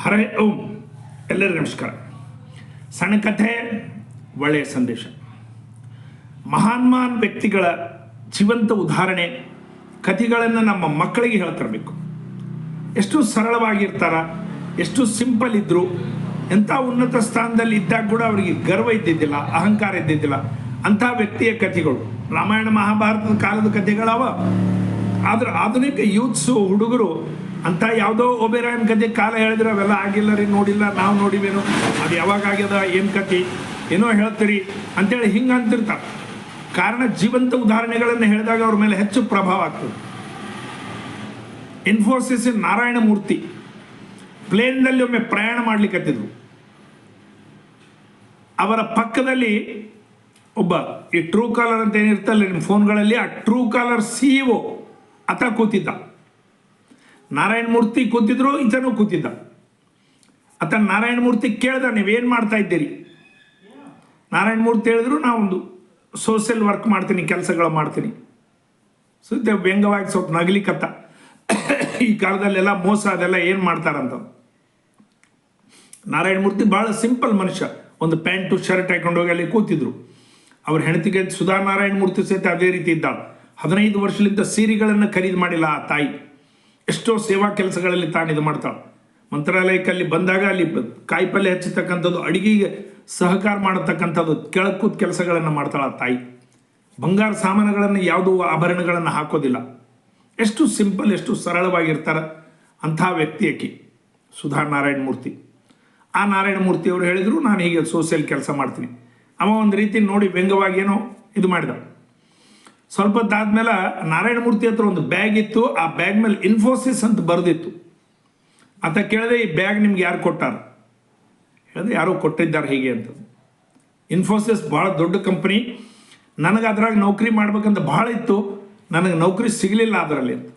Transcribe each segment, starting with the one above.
ಹರೇ ಓಂ. ಎಲ್ಲರಿಗೂ ನಮಸ್ಕಾರ. ಸಣ್ಣ ಕಥೆ, ಒಳ್ಳೆಯ ಸಂದೇಶ. ಮಹಾನ್ ಮಹಾನ್ ವ್ಯಕ್ತಿಗಳ ಜೀವಂತ ಉದಾಹರಣೆ ಕಥೆಗಳನ್ನು ನಮ್ಮ ಮಕ್ಕಳಿಗೆ ಹೇಳ್ತಿರಬೇಕು. ಎಷ್ಟು ಸರಳವಾಗಿರ್ತಾರ, ಎಷ್ಟು ಸಿಂಪಲ್ ಇದ್ದರು ಎಂಥ ಉನ್ನತ ಸ್ಥಾನದಲ್ಲಿ ಇದ್ದಾಗ ಕೂಡ ಅವರಿಗೆ ಗರ್ವ ಇದ್ದಿದ್ದಿಲ್ಲ, ಅಹಂಕಾರ ಇದ್ದಿದ್ದಿಲ್ಲ. ಅಂಥ ವ್ಯಕ್ತಿಯ ಕಥೆಗಳು. ರಾಮಾಯಣ ಮಹಾಭಾರತದ ಕಾಲದ ಕಥೆಗಳವ. ಆದ್ರೆ ಆಧುನಿಕ ಯೂತ್ಸು, ಹುಡುಗರು ಅಂತ ಯಾವುದೋ ಒಬೇರಾಯನ್ ಕಥೆ ಕಾಲ ಹೇಳಿದ್ರೆ ಅವೆಲ್ಲ ಆಗಿಲ್ಲ ರೀ, ನೋಡಿಲ್ಲ, ನಾವು ನೋಡಿವೇನು. ಅದು ಯಾವಾಗ ಆಗ್ಯದ, ಏನು ಕಥೆ, ಏನೋ ಹೇಳ್ತೀರಿ ಅಂತೇಳಿ ಹಿಂಗೆ ಅಂತಿರ್ತಾರೆ. ಕಾರಣ ಜೀವಂತ ಉದಾಹರಣೆಗಳನ್ನು ಹೇಳಿದಾಗ ಅವ್ರ ಮೇಲೆ ಹೆಚ್ಚು ಪ್ರಭಾವ ಆಗ್ತದೆ. ಇನ್ಫೋಸಿಸ್ ನಾರಾಯಣ ಮೂರ್ತಿ ಪ್ಲೇನ್ನಲ್ಲಿ ಒಮ್ಮೆ ಪ್ರಯಾಣ ಮಾಡ್ಲಿಕ್ಕತ್ತಿದ್ರು ಅವರ ಪಕ್ಕದಲ್ಲಿ ಒಬ್ಬ ಈ ಟ್ರೂ ಕಾಲರ್ ಅಂತ ಏನಿರ್ತಲ್ಲ ನಿಮ್ಮ ಫೋನ್ಗಳಲ್ಲಿ, ಆ ಟ್ರೂ ಕಾಲರ್ ಸಿ ಆತ ಕೂತಿದ್ದ. ನಾರಾಯಣ ಮೂರ್ತಿ ಕೂತಿದ್ರು ಈತನೂ ಕೂತಿದ್ದ. ಆತ ನಾರಾಯಣ ಮೂರ್ತಿ ಕೇಳ್ದ, ನೀವೇನು ಮಾಡ್ತಾ ಇದ್ದೀರಿ? ನಾರಾಯಣ ಮೂರ್ತಿ ಹೇಳಿದ್ರು, ನಾವೊಂದು ಸೋಷಿಯಲ್ ವರ್ಕ್ ಮಾಡ್ತೀನಿ, ಕೆಲಸಗಳು ಮಾಡ್ತೀನಿ. ಸುದ್ದಿ ವ್ಯಂಗವಾಗಿ ಸ್ವಲ್ಪ ನಗಲಿಕತ್ತ. ಈ ಕಾಲದಲ್ಲೆಲ್ಲ ಮೋಸ, ಅದೆಲ್ಲ ಏನು ಮಾಡ್ತಾರಂತ. ನಾರಾಯಣ ಮೂರ್ತಿ ಭಾಳ ಸಿಂಪಲ್ ಮನುಷ್ಯ. ಒಂದು ಪ್ಯಾಂಟು, ಶರ್ಟ್ ಹಾಕೊಂಡು ಹೋಗಿ ಅಲ್ಲಿ ಕೂತಿದ್ರು. ಅವ್ರ ಹೆಂಡತಿಗೆ ಸುಧಾ ನಾರಾಯಣ ಮೂರ್ತಿ ಸಹಿತ ಅದೇ ರೀತಿ ಇದ್ದಾಳೆ. ಹದಿನೈದು ವರ್ಷದಿಂದ ಸೀರೆಗಳನ್ನು ಖರೀದಿ ಮಾಡಿಲ್ಲ ಆ ತಾಯಿ. ಎಷ್ಟೋ ಸೇವಾ ಕೆಲಸಗಳಲ್ಲಿ ತಾನು ಇದು ಮಾಡ್ತಾಳೆ. ಮಂತ್ರಾಲಯಕ್ಕೆ ಅಲ್ಲಿ ಬಂದಾಗ ಅಲ್ಲಿ ಕಾಯಿಪಲ್ಲೆ ಹಚ್ಚತಕ್ಕಂಥದ್ದು, ಅಡಿಗೆಗೆ ಸಹಕಾರ ಮಾಡತಕ್ಕಂಥದ್ದು ಕೆಳಕೂತ್ ಕೆಲಸಗಳನ್ನು ಮಾಡ್ತಾಳೆ ತಾಯಿ. ಬಂಗಾರ ಸಾಮಾನುಗಳನ್ನು ಯಾವುದೂ ಆಭರಣಗಳನ್ನು ಹಾಕೋದಿಲ್ಲ. ಎಷ್ಟು ಸಿಂಪಲ್, ಎಷ್ಟು ಸರಳವಾಗಿರ್ತಾರೆ ಅಂಥ ವ್ಯಕ್ತಿ ಆಕಿ ಸುಧಾ ನಾರಾಯಣ ಮೂರ್ತಿ. ಆ ನಾರಾಯಣ ಮೂರ್ತಿ ಅವರು ಹೇಳಿದ್ರು, ನಾನು ಹೀಗೆ ಸೋಷಿಯಲ್ ಕೆಲಸ ಮಾಡ್ತೀನಿ. ಅವ ಒಂದು ರೀತಿ ನೋಡಿ ವ್ಯಂಗ್ಯವಾಗಿ ಏನೋ ಇದು ಮಾಡಿದ. ಸ್ವಲ್ಪ ಹೊತ್ತಾದ್ಮೇಲೆ ನಾರಾಯಣ ಮೂರ್ತಿ ಹತ್ರ ಒಂದು ಬ್ಯಾಗ್ ಇತ್ತು. ಆ ಬ್ಯಾಗ್ ಮೇಲೆ ಇನ್ಫೋಸಿಸ್ ಅಂತ ಬರೆದಿತ್ತು. ಅಂತ ಕೇಳಿದೆ, ಈ ಬ್ಯಾಗ್ ನಿಮ್ಗೆ ಯಾರು ಕೊಟ್ಟಾರ? ಹೇಳಿದ್ರೆ ಯಾರೋ ಕೊಟ್ಟಿದ್ದಾರೆ ಹೀಗೆ ಅಂತ. ಇನ್ಫೋಸಿಸ್ ಭಾಳ ದೊಡ್ಡ ಕಂಪನಿ. ನನಗೆ ಅದ್ರಾಗ ನೌಕರಿ ಮಾಡ್ಬೇಕಂತ ಭಾಳ ಇತ್ತು. ನನಗೆ ನೌಕರಿ ಸಿಗಲಿಲ್ಲ ಅದರಲ್ಲಿ ಅಂತ.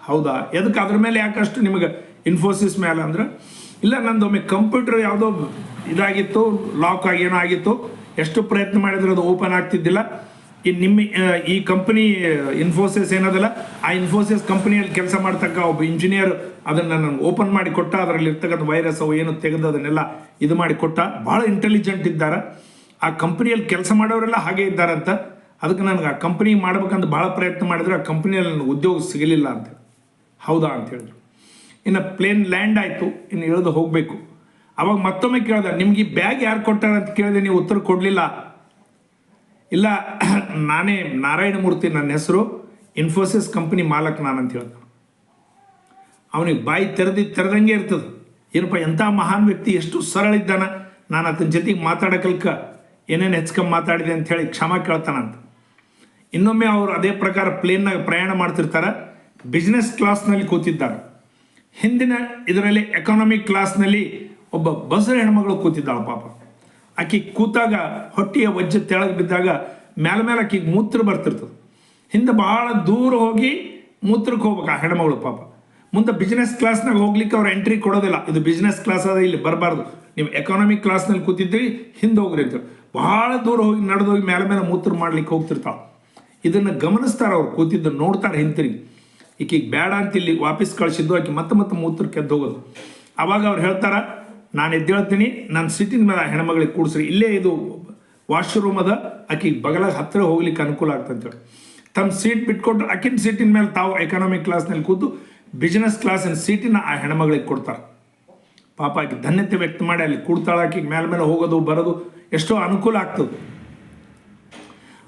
ಹೌದಾ? ಎದಕ್ಕೆ ಅದ್ರ ಮೇಲೆ ಯಾಕಷ್ಟು ನಿಮಗೆ ಇನ್ಫೋಸಿಸ್ ಮೇಲೆ ಅಂದ್ರೆ? ಇಲ್ಲ, ನಂದೊಮ್ಮೆ ಕಂಪ್ಯೂಟರ್ ಯಾವುದೋ ಇದಾಗಿತ್ತು, ಲಾಕ್ ಆಗಿ ಏನೋ ಆಗಿತ್ತು. ಎಷ್ಟು ಪ್ರಯತ್ನ ಮಾಡಿದ್ರೆ ಅದು ಓಪನ್ ಆಗ್ತಿದ್ದಿಲ್ಲ. ಈ ನಿಮ್ಮ ಈ ಕಂಪನಿ ಇನ್ಫೋಸಿಸ್ ಏನದಲ್ಲ, ಆ ಇನ್ಫೋಸಿಸ್ ಕಂಪನಿಯಲ್ಲಿ ಕೆಲಸ ಮಾಡ್ತಕ್ಕ ಒಬ್ಬ ಇಂಜಿನಿಯರ್ ಅದನ್ನು ನಾನು ಓಪನ್ ಮಾಡಿ ಕೊಟ್ಟ, ಅದರಲ್ಲಿ ಇರ್ತಕ್ಕಂಥ ವೈರಸ್ ಅವು ಏನು ತೆಗೆದು ಅದನ್ನೆಲ್ಲ ಇದು ಮಾಡಿ ಕೊಟ್ಟ, ಭಾಳ ಇಂಟೆಲಿಜೆಂಟ್ ಇದ್ದಾರೆ. ಆ ಕಂಪನಿಯಲ್ಲಿ ಕೆಲಸ ಮಾಡೋರೆಲ್ಲ ಹಾಗೆ ಇದ್ದಾರಂತ. ಅದಕ್ಕೆ ನನಗೆ ಆ ಕಂಪನಿ ಮಾಡ್ಬೇಕಂತ ಭಾಳ ಪ್ರಯತ್ನ ಮಾಡಿದ್ರೆ, ಆ ಕಂಪನಿಯಲ್ಲಿ ನನಗೆ ಉದ್ಯೋಗ ಸಿಗಲಿಲ್ಲ ಅಂತ ಹೌದಾ ಅಂತ ಹೇಳಿದ್ರು. ಇನ್ನು ಪ್ಲೇನ್ ಲ್ಯಾಂಡ್ ಆಯಿತು, ಇನ್ನು ಇಳಿದು ಹೋಗಬೇಕು. ಅವಾಗ ಮತ್ತೊಮ್ಮೆ ಕೇಳ್ದೆ, ನಿಮ್ಗೆ ಈ ಬ್ಯಾಗ್ ಯಾರು ಕೊಟ್ಟಾರ ಅಂತ ಕೇಳಿದೆ, ನೀವು ಉತ್ತರ ಕೊಡಲಿಲ್ಲ. ಇಲ್ಲ, ನಾನೇ ನಾರಾಯಣ ಮೂರ್ತಿ ನನ್ನ ಹೆಸರು ಇನ್ಫೋಸಿಸ್ ಕಂಪನಿ ಮಾಲಕ್ ನಾನು ಅಂತ ಹೇಳ್ದ. ಅವನಿಗೆ ಬಾಯಿ ತೆರೆದಿ ತೆರೆದಂಗೆ ಇರ್ತದೆ. ಏನಪ್ಪ, ಎಂಥ ಮಹಾನ್ ವ್ಯಕ್ತಿ, ಎಷ್ಟು ಸರಳ ಇದ್ದಾನ. ನಾನು ಆತನ ಜೊತೆಗೆ ಮಾತಾಡೋಕಲ್ಕ ಏನೇನು ಹೆಚ್ಕೊಂಡು ಮಾತಾಡಿದೆ ಅಂತ ಹೇಳಿ ಕ್ಷಮ ಕೇಳ್ತಾನಂತ ಇನ್ನೊಮ್ಮೆ ಅವರು ಅದೇ ಪ್ರಕಾರ ಪ್ಲೇನ್ನಾಗ ಪ್ರಯಾಣ ಮಾಡ್ತಿರ್ತಾರೆ. ಬಿಸ್ನೆಸ್ ಕ್ಲಾಸ್ನಲ್ಲಿ ಕೂತಿದ್ದಾರೆ. ಹಿಂದಿನ ಇದರಲ್ಲಿ ಎಕಾನಮಿಕ್ ಕ್ಲಾಸ್ನಲ್ಲಿ ಒಬ್ಬ ಬಸರ ಹೆಣ್ಮಗಳು ಕೂತಿದ್ದಾಳೆ ಪಾಪ. ಆಕಿ ಕೂತಾಗ ಹೊಟ್ಟೆಯ ವಜ್ಜ ತೆಳಗೆ ಬಿದ್ದಾಗ ಮೇಲೆ ಮೇಲೆ ಆಕಿಗೆ ಮೂತ್ರ ಬರ್ತಿರ್ತದೆ. ಹಿಂದೆ ಭಾಳ ದೂರ ಹೋಗಿ ಮೂತ್ರಕ್ಕೆ ಹೋಗ್ಬೇಕು ಆ ಹೆಣ್ಮಗಳು ಪಾಪ. ಮುಂದೆ ಬಿಸ್ನೆಸ್ ಕ್ಲಾಸ್ನಾಗ ಹೋಗ್ಲಿಕ್ಕೆ ಅವ್ರು ಎಂಟ್ರಿ ಕೊಡೋದಿಲ್ಲ. ಇದು ಬಿಸ್ನೆಸ್ ಕ್ಲಾಸ್ ಅದ, ಇಲ್ಲಿ ಬರಬಾರ್ದು. ನೀವು ಎಕಾನಮಿಕ್ ಕ್ಲಾಸ್ನಲ್ಲಿ ಕೂತಿದ್ರಿ ಹಿಂದೆ ಹೋಗ್ರಿ ಅಂತ ಭಾಳ ದೂರ ಹೋಗಿ ನಡೆದು ಹೋಗಿ ಮೇಲೆ ಮೇಲೆ ಮೂತ್ರ ಮಾಡ್ಲಿಕ್ಕೆ ಹೋಗ್ತಿರ್ತಾವೆ ಇದನ್ನು ಗಮನಿಸ್ತಾರೆ ಅವ್ರು, ಕೂತಿದ್ದು ನೋಡ್ತಾರೆ ಹಿಂತಿರುಗಿ. ಈಕೆಗೆ ಬೇಡ ಅಂತ ಇಲ್ಲಿ ವಾಪಸ್ ಕಳಿಸಿದ್ದು, ಆಕೆ ಮತ್ತೆ ಮತ್ತೆ ಮೂತ್ರಕ್ಕೆ ಕೆದ್ದೋಗೋದು ಅವಾಗ ಅವ್ರು ಹೇಳ್ತಾರ ನಾನು ಎದ್ದೇಳ್ತೀನಿ ನಾನು ಸಿಟ್ಟಿನ ಮೇಲೆ ಹೆಣ್ಮಗಳಿಗೆ ಕೂಡಿಸ್ರಿ. ಇಲ್ಲೇ ಇದು ವಾಶ್ರೂಮ್ ಅದ ಆಕಿಗೆ ಬಗಲಾಗ ಹತ್ತಿರ ಹೋಗ್ಲಿಕ್ಕೆ ಅನುಕೂಲ ಆಗ್ತಂತೇಳಿ ತಮ್ಮ ಸೀಟ್ ಬಿಟ್ಕೊಟ್ರೆ ಆಕಿನ ಸೀಟಿನ ಮೇಲೆ ತಾವು ಎಕನಾಮಿಕ್ ಕ್ಲಾಸ್ನಲ್ಲಿ ಕೂತು ಬಿಸ್ನೆಸ್ ಕ್ಲಾಸಿನ ಸೀಟಿನ ಆ ಹೆಣ್ಮಗಳಿಗೆ ಕೊಡ್ತಾರೆ. ಪಾಪ ಆಕೆ ಧನ್ಯತೆ ವ್ಯಕ್ತ ಮಾಡಿ ಅಲ್ಲಿ ಕೂಡ್ತಾಳೆ ಆಕಿಗೆ ಮೇಲೆ ಮೇಲೆ ಹೋಗೋದು, ಬರೋದು, ಎಷ್ಟೋ ಅನುಕೂಲ ಆಗ್ತದೆ.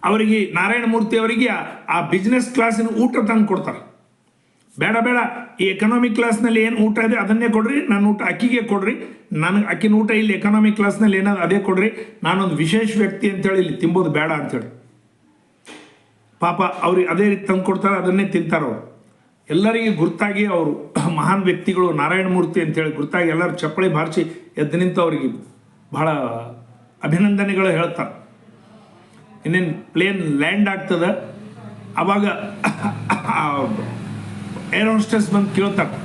ಅವರಿಗೆ ನಾರಾಯಣ ಮೂರ್ತಿ ಅವರಿಗೆ ಆ ಬಿಸ್ನೆಸ್ ಕ್ಲಾಸಿನ ಊಟ ತಂದು ಕೊಡ್ತಾರೆ. ಬೇಡ ಬೇಡ. ಈ ಎಕನಾಮಿಕ್ ಕ್ಲಾಸ್ನಲ್ಲಿ ಏನು ಊಟ ಇದೆ ಅದನ್ನೇ ಕೊಡ್ರಿ. ನನ್ನ ಊಟ ಅಕ್ಕಿಗೆ ಕೊಡ್ರಿ. ನನಗೆ ಅಕ್ಕಿನ ಊಟ ಇಲ್ಲಿ ಎಕನಾಮಿಕ್ ಕ್ಲಾಸ್ನಲ್ಲಿ ಏನಾದ್ರು ಅದೇ ಕೊಡ್ರಿ. ನಾನೊಂದು ವಿಶೇಷ ವ್ಯಕ್ತಿ ಅಂತೇಳಿ ಇಲ್ಲಿ ತಿಂಬೋದು, ಬೇಡ ಅಂತೇಳಿ. ಪಾಪ ಅವ್ರಿಗೆ ಅದೇ ರೀತಿ ತಂದು ಕೊಡ್ತಾರೆ, ಅದನ್ನೇ ತಿಂತಾರೆ ಅವರು. ಎಲ್ಲರಿಗೆ ಗುರ್ತಾಗಿ ಅವರು ಮಹಾನ್ ವ್ಯಕ್ತಿಗಳು ನಾರಾಯಣ ಮೂರ್ತಿ ಅಂತೇಳಿ ಗುರ್ತಾಗಿ ಎಲ್ಲರೂ ಚಪ್ಪಳಿ ಬಾರಿಸಿ ಎದ್ದು ನಿಂತು ಅವರಿಗೆ ಬಹಳ ಅಭಿನಂದನೆಗಳು ಹೇಳ್ತಾರೆ. ಇನ್ನೇನು ಪ್ಲೇನ್ ಲ್ಯಾಂಡ್ ಆಗ್ತದೆ? ಅವಾಗ ಏರ್ ಹೋಸ್ಟೆಸ್ ಬಂದು ಕೇಳ್ತಾರೆ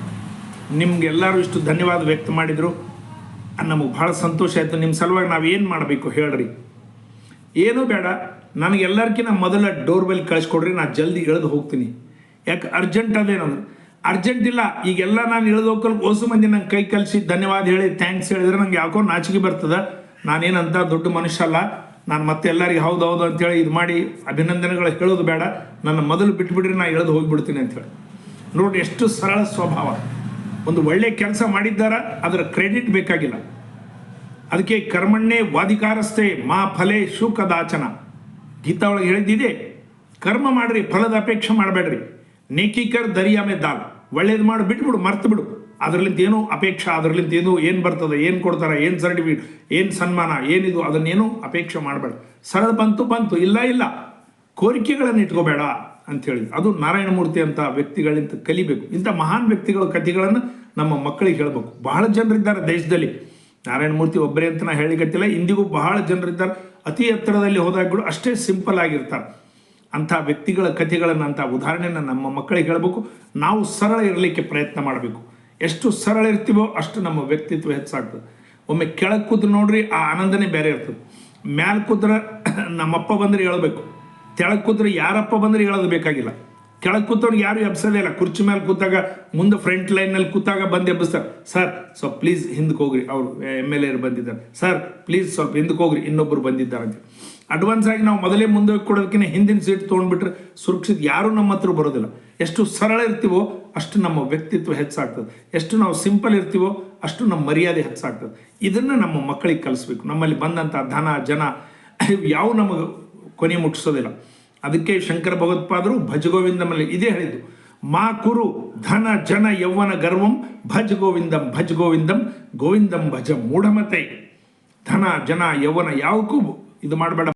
ನಿಮ್ಗೆಲ್ಲರೂ ಇಷ್ಟು ಧನ್ಯವಾದ ವ್ಯಕ್ತ ಮಾಡಿದರು. ನಮಗೆ ಭಾಳ ಸಂತೋಷ ಆಯಿತು. ನಿಮ್ಮ ಸಲುವಾಗಿ ನಾವು ಏನು ಮಾಡಬೇಕು ಹೇಳ್ರಿ. ಏನೂ ಬೇಡ. ನನಗೆಲ್ಲರಿಗಿಂತ ಮೊದಲ ಡೋರ್ ಬೆಲ್ ಕಳಿಸ್ಕೊಡ್ರಿ. ನಾನು ಜಲ್ದಿ ಇಳಿದು ಹೋಗ್ತೀನಿ. ಯಾಕೆ, ಅರ್ಜೆಂಟ್ ಅದೇನಂದ್ರೆ ಅರ್ಜೆಂಟ್ ಇಲ್ಲ. ಈಗೆಲ್ಲ ನಾನು ಇಳಿದೋಕಲ್ ಓಸು ಮಂದಿ ನಂಗೆ ಕೈ ಕಲಿಸಿ ಧನ್ಯವಾದ ಹೇಳಿ ಥ್ಯಾಂಕ್ಸ್ ಹೇಳಿದ್ರೆ ನಂಗೆ ಯಾಕೋ ನಾಚಿಕೆ ಬರ್ತದೆ. ನಾನೇನಂತ ದೊಡ್ಡ ಮನುಷ್ಯ ಅಲ್ಲ. ನಾನು ಮತ್ತೆ ಎಲ್ಲರಿಗೆ ಹೌದು ಹೌದು ಅಂತೇಳಿ ಇದು ಮಾಡಿ ಅಭಿನಂದನೆಗಳು ಹೇಳೋದು ಬೇಡ. ನನ್ನ ಮೊದಲು ಬಿಟ್ಬಿಡ್ರಿ ನಾನು ಇಳಿದು ಹೋಗಿಬಿಡ್ತೀನಿ ಅಂತೇಳಿ. ನೋಡಿ ಎಷ್ಟು ಸರಳ ಸ್ವಭಾವ. ಒಂದು ಒಳ್ಳೆ ಕೆಲಸ ಮಾಡಿದ್ದಾರ, ಅದರ ಕ್ರೆಡಿಟ್ ಬೇಕಾಗಿಲ್ಲ. ಅದಕ್ಕೆ ಕರ್ಮಣ್ಣೆ ವಾದಿಕಾರಸ್ಥೆ ಮಾ ಫಲೆ ಶುಕದಾಚನ. ಗೀತಾ ಒಳಗೆ ಹೇಳಿದ್ದಿದೆ, ಕರ್ಮ ಮಾಡ್ರಿ, ಫಲದ ಅಪೇಕ್ಷೆ ಮಾಡಬೇಡ್ರಿ. ನೇಕಿಕರ್ ದರಿಯಾಮೆ ದಾಲ್. ಒಳ್ಳೇದು ಮಾಡಿ, ಬಿಟ್ಬಿಡು, ಮರ್ತು ಬಿಡು. ಅದರಲ್ಲಿಂದ ಏನೋ ಅಪೇಕ್ಷೆ, ಅದರಲ್ಲಿಂದ ಏನು ಏನು ಬರ್ತದೆ, ಏನು ಕೊಡ್ತಾರೆ, ಏನು ಸರ್ಟಿಫಿಕೇಟ್ ಏನು ಸನ್ಮಾನ ಏನಿದು ಅದನ್ನೇನು ಅಪೇಕ್ಷೆ ಮಾಡಬೇಡ. ಸರಳ ಬಂತು ಬಂತು, ಇಲ್ಲ ಇಲ್ಲ. ಕೋರಿಕೆಗಳನ್ನು ಇಟ್ಕೋಬೇಡ. ಅಂಥೇಳಿ ಅದು ನಾರಾಯಣಮೂರ್ತಿ ಅಂತ ವ್ಯಕ್ತಿಗಳಿಂದ ಕಲಿಬೇಕು. ಇಂಥ ಮಹಾನ್ ವ್ಯಕ್ತಿಗಳ ಕಥೆಗಳನ್ನು ನಮ್ಮ ಮಕ್ಕಳಿಗೆ ಹೇಳಬೇಕು. ಬಹಳ ಜನರಿದ್ದಾರೆ ದೇಶದಲ್ಲಿ. ನಾರಾಯಣಮೂರ್ತಿ ಒಬ್ಬರೇ ಅಂತ ನಾ ಹೇಳಿಕತ್ತಿಲ್ಲ. ಇಂದಿಗೂ ಬಹಳ ಜನರಿದ್ದಾರೆ. ಅತಿ ಎತ್ತರದಲ್ಲಿ ಹೋದಾಗ ಕೂಡ ಅಷ್ಟೇ ಸಿಂಪಲ್ ಆಗಿರ್ತಾರೆ. ಅಂಥ ವ್ಯಕ್ತಿಗಳ ಕಥೆಗಳನ್ನು, ಅಂಥ ಉದಾಹರಣೆನ ನಮ್ಮ ಮಕ್ಕಳಿಗೆ ಹೇಳಬೇಕು. ನಾವು ಸರಳ ಇರಲಿಕ್ಕೆ ಪ್ರಯತ್ನ ಮಾಡಬೇಕು. ಎಷ್ಟು ಸರಳ ಇರ್ತೀವೋ ಅಷ್ಟು ನಮ್ಮ ವ್ಯಕ್ತಿತ್ವ ಹೆಚ್ಚಾಗ್ತದೆ. ಒಮ್ಮೆ ಕೆಳಗೆ ಕೂತ್ರೆ ನೋಡ್ರಿ, ಆ ಆನಂದನೇ ಬೇರೆ ಇರ್ತದೆ. ಮ್ಯಾಲ್ ಕೂತ್ರೆ ನಮ್ಮಪ್ಪ ಬಂದ್ರೆ ಹೇಳ್ಬೇಕು. ತೆಳಗೆ ಕೂತ್ರೆ ಯಾರಪ್ಪ ಬಂದ್ರೆ ಹೇಳೋದು ಬೇಕಾಗಿಲ್ಲ. ಕೆಳಗೆ ಕೂತವ್ರಿಗೆ ಯಾರು ಎಬ್ಸೋದೇ ಇಲ್ಲ. ಕುರ್ಚಿ ಮೇಲೆ ಕೂತಾಗ ಮುಂದೆ ಫ್ರಂಟ್ ಲೈನಲ್ಲಿ ಕೂತಾಗ ಬಂದು ಎಬ್ಬಿಸ್ತಾರೆ. ಸರ್, ಸ್ವಲ್ಪ ಪ್ಲೀಸ್ ಹಿಂದಕ್ಕೆ ಹೋಗ್ರಿ. ಅವರು ಎಂ ಎಲ್ ಎರು ಬಂದಿದ್ದಾರೆ. ಸರ್ ಪ್ಲೀಸ್ ಸ್ವಲ್ಪ ಹಿಂದಕ್ಕೆ ಹೋಗ್ರಿ. ಇನ್ನೊಬ್ಬರು ಬಂದಿದ್ದಾರೆ ಅಂತ. ಅಡ್ವಾನ್ಸ್ ಆಗಿ ನಾವು ಮೊದಲೇ ಮುಂದೆ ಕೊಡೋದಕ್ಕಿಂತ ಹಿಂದಿನ ಸೀಟ್ ತೊಗೊಂಡ್ಬಿಟ್ರೆ ಸುರಕ್ಷಿತ ಯಾರೂ ನಮ್ಮ ಹತ್ರ ಬರೋದಿಲ್ಲ. ಎಷ್ಟು ಸರಳ ಇರ್ತೀವೋ ಅಷ್ಟು ನಮ್ಮ ವ್ಯಕ್ತಿತ್ವ ಹೆಚ್ಚಾಗ್ತದೆ. ಎಷ್ಟು ನಾವು ಸಿಂಪಲ್ ಇರ್ತೀವೋ ಅಷ್ಟು ನಮ್ಮ ಮರ್ಯಾದೆ ಹೆಚ್ಚಾಗ್ತದೆ. ಇದನ್ನು ನಮ್ಮ ಮಕ್ಕಳಿಗೆ ಕಲಿಸ್ಬೇಕು. ನಮ್ಮಲ್ಲಿ ಬಂದಂಥ ಧನ, ಜನ ಯಾವ ನಮಗೆ ಕೊನೆ ಮುಟ್ಟಿಸೋದಿಲ್ಲ. ಅದಕ್ಕೆ ಶಂಕರ ಭಗವತ್ಪಾದರು ಭಜ ಗೋವಿಂದಂ ಅಲ್ಲಿ ಇದೇ ಹೇಳಿದ್ದು. ಮಾ ಕುರು ಧನ ಜನ ಯೌವನ ಗರ್ವಂ ಭಜ ಗೋವಿಂದಂ ಭಜ ಗೋವಿಂದಂ ಗೋವಿಂದಂ ಭಜ ಮೂಢಮತೆ. ಧನ ಜನ ಯೌವನ ಯಾವಕ್ಕೂ ಇದು ಮಾಡಬೇಡ.